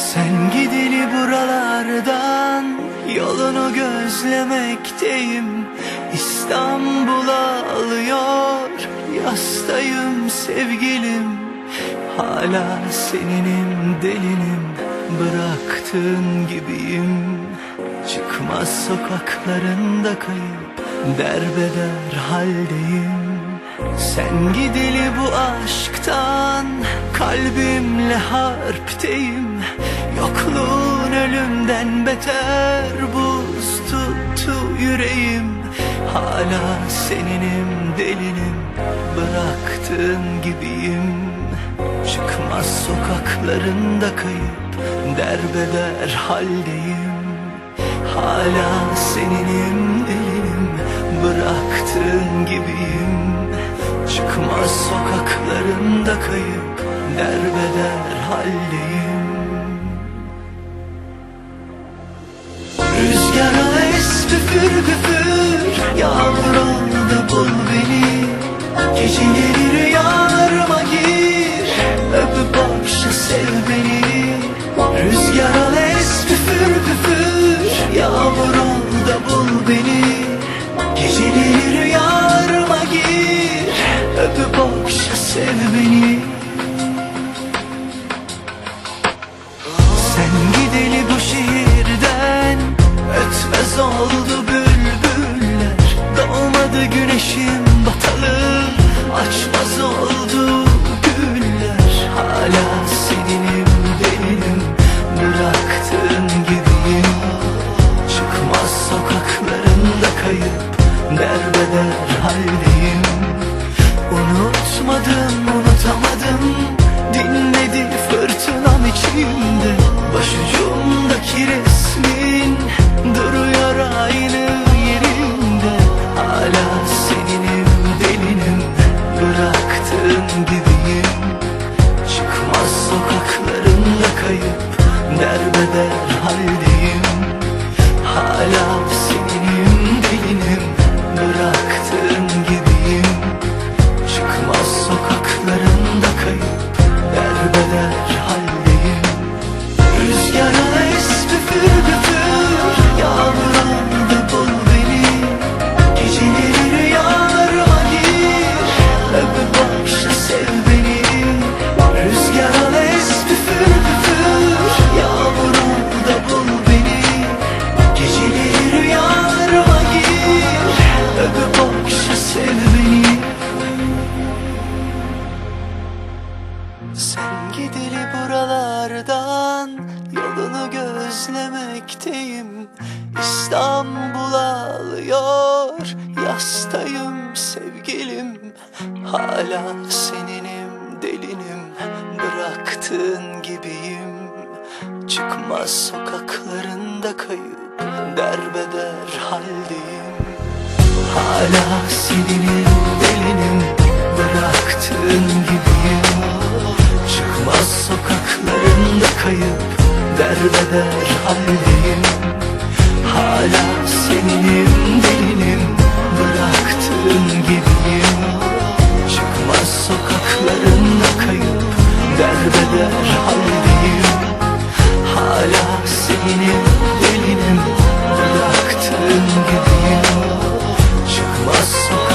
Sen gideli buralardan Yolunu gözlemekteyim. İstanbul'a alıyor Yastayım sevgilim. Hala seninim delinim Bıraktığın gibiyim. Çıkmaz sokaklarında kayıp Derbeder haldeyim. Sen gideli bu aşktan Kalbimle harpteyim Yokluğun ölümden beter Buz tuttu yüreğim. Hala seninim delinim Bıraktığın gibiyim. Çıkmaz sokaklarında kayıp Derbeder haldeyim. Hala seninim delinim Bıraktığın gibiyim. Çıkmaz sokaklarında kayıp Derbeder haldeyim Geceleri rüyalarıma gir. Öpüp okşa sev beni. Rüzgar al es püfür püfür. Yağmur ol da bul beni. Geceleri rüyalarıma gir. Öpüp okşa sev beni. Sen gideli bu şehirden. Ötmez oldu bülbüller. Doğmadı güneşim kayıp Derbeder haldeyim Gideli buralardan Yolunu gözlemekteyim. İstanbul'a alıyor Yastayım sevgilim. Hala seninim delinim Bıraktığın gibiyim. Çıkmaz sokaklarında kayıp Derbeder haldeyim. Hala seninim delinim Bıraktığın Derbeder haldeyim Hala seninim delinim. Bıraktığın gibiyim Çıkmaz sokaklarında kayıp Derbeder haldeyim Hala seninim delinim Bıraktığın gibiyim Çıkmaz sokak